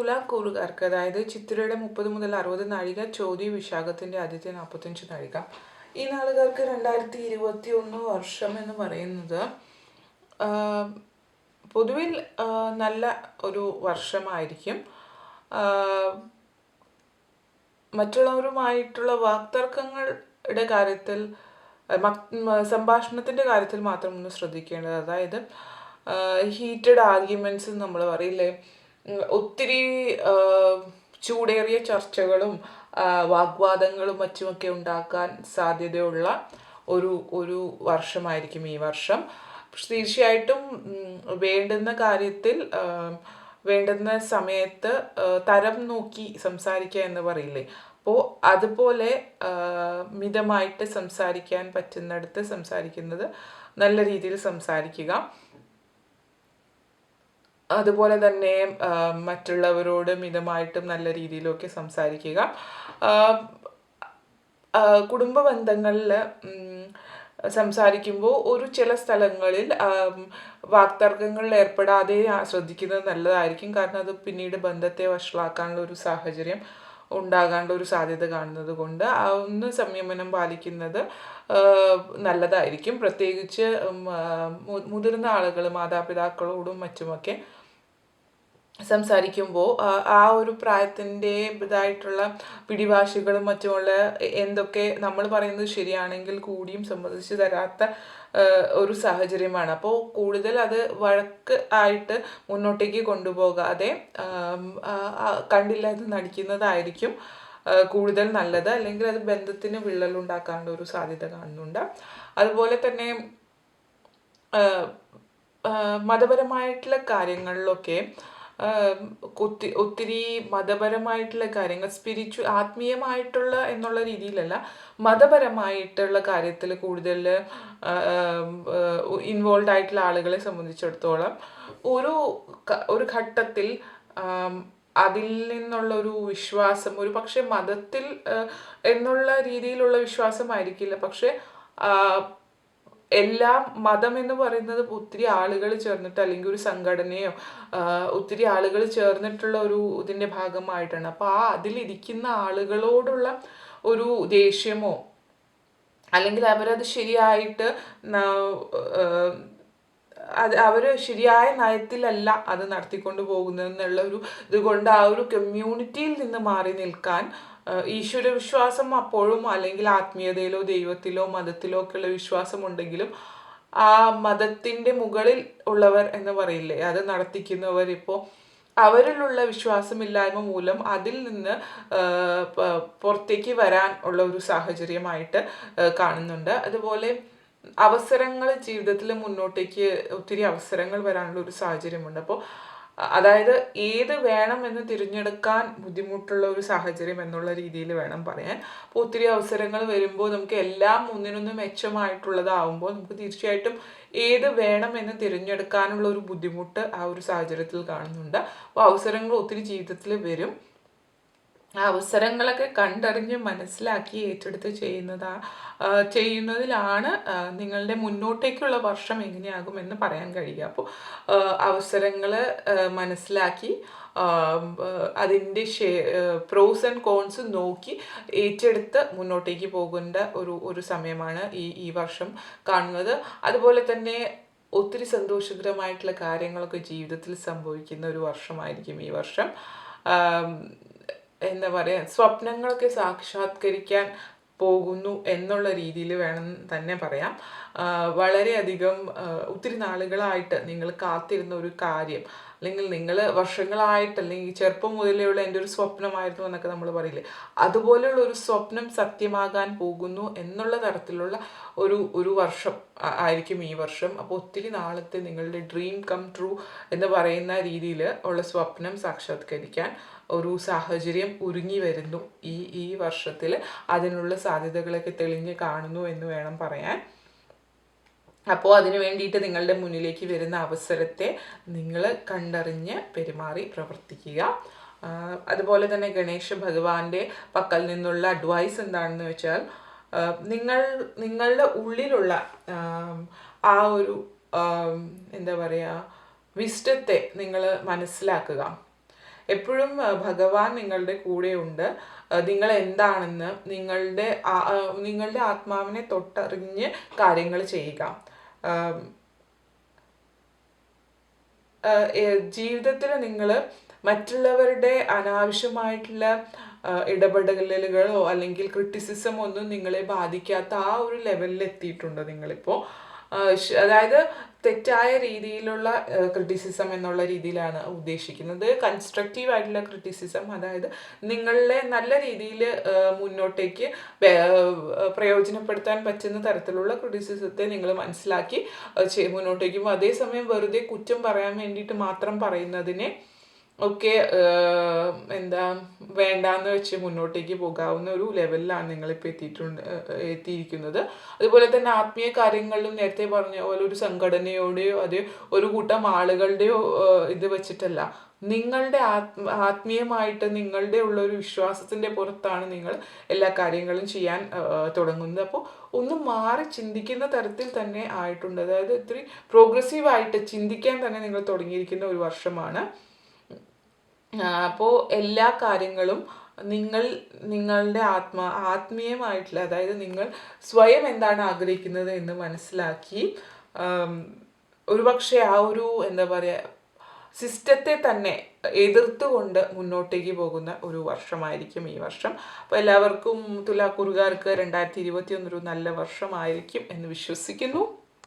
തുലാക്കൂറുകാർക്ക് അതായത് ചിത്രയുടെ മുപ്പത് മുതൽ അറുപത് നാഴിക ചോദ്യ വിശാഖത്തിന്റെ ആദ്യത്തെ നാൽപ്പത്തഞ്ച് നാഴിക. ഈ നാളുകാർക്ക് രണ്ടായിരത്തി ഇരുപത്തി ഒന്ന് വർഷം എന്ന് പറയുന്നത് പൊതുവിൽ നല്ല ഒരു വർഷമായിരിക്കും. മറ്റുള്ളവരുമായിട്ടുള്ള വാക്തർക്കങ്ങളുടെ കാര്യത്തിൽ സംഭാഷണത്തിന്റെ കാര്യത്തിൽ മാത്രം ഒന്ന് ശ്രദ്ധിക്കേണ്ടത്. അതായത് ഹീറ്റഡ് ആർഗ്യുമെന്റ്സ് നമ്മൾ പറയില്ലേ? ഒത്തിരി ചൂടേറിയ ചർച്ചകളും വാഗ്വാദങ്ങളും മറ്റുമൊക്കെ ഉണ്ടാക്കാൻ സാധ്യതയുള്ള ഒരു ഒരു വർഷമായിരിക്കും ഈ വർഷം. തീർച്ചയായിട്ടും വേണ്ടുന്ന കാര്യത്തിൽ വേണ്ടുന്ന സമയത്ത് തരം നോക്കി സംസാരിക്കുക എന്ന് പറയില്ലേ? അപ്പോൾ അതുപോലെ മിതമായിട്ട് സംസാരിക്കാൻ പറ്റുന്നിടത്ത് സംസാരിക്കുന്നത് നല്ല രീതിയിൽ സംസാരിക്കുക. അതുപോലെ തന്നെ മറ്റുള്ളവരോട് മിതമായിട്ടും നല്ല രീതിയിലൊക്കെ സംസാരിക്കുക. കുടുംബ ബന്ധങ്ങളിൽ സംസാരിക്കുമ്പോൾ ഒരു ചില സ്ഥലങ്ങളിൽ വാക്തർക്കങ്ങളിൽ ഏർപ്പെടാതെ ശ്രദ്ധിക്കുന്നത് നല്ലതായിരിക്കും. കാരണം അത് പിന്നീട് ബന്ധത്തെ വഷളാക്കാനുള്ള ഒരു സാഹചര്യം ഉണ്ടാകാനുള്ള ഒരു സാധ്യത കാണുന്നത് കൊണ്ട് ഒന്ന് സംയമനം പാലിക്കുന്നത് നല്ലതായിരിക്കും. പ്രത്യേകിച്ച് മുതിർന്ന ആളുകൾ മാതാപിതാക്കളോടും മറ്റുമൊക്കെ സംസാരിക്കുമ്പോൾ ആ ഒരു പ്രായത്തിന്റെ ഇതായിട്ടുള്ള പിടിവാശികളും മറ്റുമുള്ള എന്തൊക്കെ നമ്മൾ പറയുന്നത് ശരിയാണെങ്കിൽ കൂടിയും സമ്മതിച്ചു തരാത്ത ഒരു സാഹചര്യമാണ്. അപ്പോൾ കൂടുതൽ അത് വഴക്ക് ആയിട്ട് മുന്നോട്ടേക്ക് കൊണ്ടുപോകാതെ ആം, ആ, ആ, കണ്ടില്ല എന്ന് നടിക്കുന്നതായിരിക്കും കൂടുതൽ നല്ലത്. അല്ലെങ്കിൽ അത് ബന്ധത്തിന് വിള്ളലുണ്ടാക്കാനുള്ള ഒരു സാധ്യത കാണുന്നുണ്ട്. അതുപോലെ തന്നെ മതപരമായിട്ടുള്ള കാര്യങ്ങളിലൊക്കെ ഒത്തി ഒത്തിരി മതപരമായിട്ടുള്ള കാര്യങ്ങൾ സ്പിരിച്വൽ ആത്മീയമായിട്ടുള്ള എന്നുള്ള രീതിയിലല്ല മതപരമായിട്ടുള്ള കാര്യത്തിൽ കൂടുതൽ ഇൻവോൾവ് ആയിട്ടുള്ള ആളുകളെ സംബന്ധിച്ചിടത്തോളം ഒരു ഒരു ഘട്ടത്തിൽ അതിൽ നിന്നുള്ള ഒരു വിശ്വാസം ഒരു പക്ഷെ മതത്തിൽ എന്നുള്ള രീതിയിലുള്ള വിശ്വാസമായിരിക്കില്ല. പക്ഷെ എല്ലാം മതം എന്ന് പറയുന്നത് ഒത്തിരി ആളുകൾ ചേർന്നിട്ട് അല്ലെങ്കിൽ ഒരു സംഘടനയോ ഒത്തിരി ആളുകൾ ചേർന്നിട്ടുള്ള ഒരു ഇതിന്റെ ഭാഗമായിട്ടാണ്. അപ്പോൾ ആ അതിലിരിക്കുന്ന ആളുകളോടുള്ള ഒരു ദേഷ്യമോ അല്ലെങ്കിൽ അവരത് ശരിയായിട്ട് അത് അവർ ശരിയായ നയത്തിലല്ല അത് നടത്തിക്കൊണ്ട് പോകുന്നതെന്നുള്ള ഒരു ഇതുകൊണ്ട് ആ ഒരു കമ്മ്യൂണിറ്റിയിൽ നിന്ന് മാറി നിൽക്കാൻ ഈശ്വര വിശ്വാസം അപ്പോഴും അല്ലെങ്കിൽ ആത്മീയതയിലോ ദൈവത്തിലോ മതത്തിലോ ഒക്കെയുള്ള വിശ്വാസം ഉണ്ടെങ്കിലും ആ മതത്തിന്റെ മുകളിൽ ഉള്ളവർ എന്ന് പറയില്ലേ അത് നടത്തിക്കുന്നവർ ഇപ്പോൾ അവരിലുള്ള വിശ്വാസമില്ലായ്മ മൂലം അതിൽ നിന്ന് പുറത്തേക്ക് വരാൻ ഉള്ള ഒരു സാഹചര്യമായിട്ട് കാണുന്നുണ്ട്. അതുപോലെ അവസരങ്ങൾ ജീവിതത്തിൽ മുന്നോട്ടേക്ക് ഒത്തിരി അവസരങ്ങൾ വരാനുള്ള ഒരു സാഹചര്യമുണ്ട്. അപ്പോൾ അതായത് ഏത് വേണം എന്ന് തിരഞ്ഞെടുക്കാൻ ബുദ്ധിമുട്ടുള്ള ഒരു സാഹചര്യം എന്നുള്ള രീതിയിൽ വേണം പറയാൻ. അപ്പോൾ ഒത്തിരി അവസരങ്ങൾ വരുമ്പോൾ നമുക്ക് എല്ലാം ഒന്നിനൊന്ന് മെച്ചമായിട്ടുള്ളതാവുമ്പോൾ നമുക്ക് തീർച്ചയായിട്ടും ഏത് വേണം എന്ന് തിരഞ്ഞെടുക്കാനുള്ള ഒരു ബുദ്ധിമുട്ട് ആ ഒരു സാഹചര്യത്തിൽ കാണുന്നുണ്ട്. അപ്പോൾ അവസരങ്ങൾ ഒത്തിരി ജീവിതത്തിൽ വരും. അവസരങ്ങളൊക്കെ കണ്ടറിഞ്ഞ് മനസ്സിലാക്കി ഏറ്റെടുത്ത് ചെയ്യുന്നതാ ചെയ്യുന്നതിലാണ് നിങ്ങളുടെ മുന്നോട്ടേക്കുള്ള വർഷം എങ്ങനെയാകുമെന്ന് പറയാൻ കഴിയുക. അപ്പോൾ അവസരങ്ങൾ മനസ്സിലാക്കി അതിന്റെ ഷേ പ്രോസ് ആൻഡ് കോൺസ് നോക്കി ഏറ്റെടുത്ത് മുന്നോട്ടേക്ക് പോകേണ്ട ഒരു ഒരു സമയമാണ് ഈ ഈ വർഷം കാണുന്നത്. അതുപോലെ തന്നെ ഒത്തിരി സന്തോഷകരമായിട്ടുള്ള കാര്യങ്ങളൊക്കെ ജീവിതത്തിൽ സംഭവിക്കുന്ന ഒരു വർഷമായിരിക്കും ഈ വർഷം. എന്താ പറയുക സ്വപ്നങ്ങളൊക്കെ സാക്ഷാത്കരിക്കാൻ പോകുന്നു എന്നുള്ള രീതിയിൽ വേണം തന്നെ പറയാം. വളരെയധികം ഒത്തിരി നാളുകളായിട്ട് നിങ്ങൾ കാത്തിരുന്ന ഒരു കാര്യം. അല്ലെങ്കിൽ നിങ്ങൾ വർഷങ്ങളായിട്ട് അല്ലെങ്കിൽ ചെറുപ്പം മുതലേയുള്ള എന്റെ ഒരു സ്വപ്നമായിരുന്നു എന്നൊക്കെ നമ്മൾ പറയില്ലേ. അതുപോലെയുള്ള ഒരു സ്വപ്നം സത്യമാകാൻ പോകുന്നു എന്നുള്ള തരത്തിലുള്ള ഒരു ഒരു വർഷം ആയിരിക്കും ഈ വർഷം. അപ്പോൾ ഒത്തിരി നാളത്തെ നിങ്ങളുടെ ഡ്രീം കം ട്രൂ എന്ന് പറയുന്ന രീതിയിൽ ഉള്ള സ്വപ്നം സാക്ഷാത്കരിക്കാൻ ഒരു സാഹചര്യം ഒരുങ്ങി വരുന്നു ഈ ഈ വർഷത്തിൽ അതിനുള്ള സാധ്യതകളൊക്കെ തെളിഞ്ഞ് കാണുന്നു എന്ന് വേണം പറയാൻ. അപ്പോൾ അതിനു വേണ്ടിയിട്ട് നിങ്ങളുടെ മുന്നിലേക്ക് വരുന്ന അവസരത്തെ നിങ്ങൾ കണ്ടറിഞ്ഞ് പെരുമാറി പ്രവർത്തിക്കുക. അതുപോലെ തന്നെ ഗണേശ ഭഗവാന്റെ പക്കൽ നിന്നുള്ള അഡ്വൈസ് എന്താണെന്ന് വെച്ചാൽ നിങ്ങൾ നിങ്ങളുടെ ഉള്ളിലുള്ള ആ ഒരു എന്താ പറയുക വിസ്റ്റത്തെ നിങ്ങൾ മനസ്സിലാക്കുക. എപ്പോഴും ഭഗവാൻ നിങ്ങളുടെ കൂടെയുണ്ട്. നിങ്ങൾ എന്താണെന്ന് നിങ്ങളുടെ നിങ്ങളുടെ ആത്മാവിനെ തൊട്ടറിഞ്ഞ് കാര്യങ്ങൾ ചെയ്യുക. ജീവിതത്തിൽ നിങ്ങൾ മറ്റുള്ളവരുടെ അനാവശ്യമായിട്ടുള്ള ഇടപെടലുകളോ അല്ലെങ്കിൽ ക്രിറ്റിസിസം ഒന്നും നിങ്ങളെ ബാധിക്കാത്ത ആ ഒരു ലെവലിൽ എത്തിയിട്ടുണ്ട് നിങ്ങളിപ്പോൾ. അതായത് തെറ്റായ രീതിയിലുള്ള ക്രിറ്റിസിസം എന്നുള്ള രീതിയിലാണ് ഉദ്ദേശിക്കുന്നത്. കൺസ്ട്രക്റ്റീവ് ആയിട്ടുള്ള ക്രിറ്റിസിസം അതായത് നിങ്ങളെ നല്ല രീതിയിൽ മുന്നോട്ടേക്ക് പ്രയോജനപ്പെടുത്താൻ പറ്റുന്ന തരത്തിലുള്ള ക്രിറ്റിസിസത്തെ നിങ്ങൾ മനസ്സിലാക്കി മുന്നോട്ടേക്കും. അതേസമയം വെറുതെ കുറ്റം പറയാൻ വേണ്ടിയിട്ട് മാത്രം പറയുന്നതിനെ ഒക്കെ എന്താ വേണ്ടാന്ന് വെച്ച് മുന്നോട്ടേക്ക് പോകാവുന്ന ഒരു ലെവലിലാണ് നിങ്ങളിപ്പോൾ എത്തിയിട്ടുണ്ട് എത്തിയിരിക്കുന്നത്. അതുപോലെ തന്നെ ആത്മീയ കാര്യങ്ങളിലും നേരത്തെ പറഞ്ഞ പോലെ ഒരു സംഘടനയോടെയോ അത് ഒരു കൂട്ടം ആളുകളുടെയോ ഇത് വെച്ചിട്ടല്ല. നിങ്ങളുടെ ആത്മ ആത്മീയമായിട്ട് നിങ്ങളുടെ ഉള്ള ഒരു വിശ്വാസത്തിന്റെ പുറത്താണ് നിങ്ങൾ എല്ലാ കാര്യങ്ങളും ചെയ്യാൻ തുടങ്ങുന്നത്. അപ്പോൾ ഒന്ന് മാറി ചിന്തിക്കുന്ന തരത്തിൽ തന്നെ ആയിട്ടുണ്ട്. അതായത് ഇത്തിരി പ്രോഗ്രസീവായിട്ട് ചിന്തിക്കാൻ തന്നെ നിങ്ങൾ തുടങ്ങിയിരിക്കുന്ന ഒരു വർഷമാണ്. അപ്പോൾ എല്ലാ കാര്യങ്ങളും നിങ്ങൾ നിങ്ങളുടെ ആത്മ ആത്മീയമായിട്ടുള്ള അതായത് നിങ്ങൾ സ്വയം എന്താണ് ആഗ്രഹിക്കുന്നത് എന്ന് മനസ്സിലാക്കി ഒരുപക്ഷെ ആ ഒരു എന്താ പറയുക സിസ്റ്റത്തെ തന്നെ എതിർത്തുകൊണ്ട് മുന്നോട്ടേക്ക് പോകുന്ന ഒരു വർഷമായിരിക്കും ഈ വർഷം. അപ്പോൾ എല്ലാവർക്കും തുലാക്കുറുകാർക്ക് രണ്ടായിരത്തി ഒരു നല്ല വർഷമായിരിക്കും എന്ന് വിശ്വസിക്കുന്നു.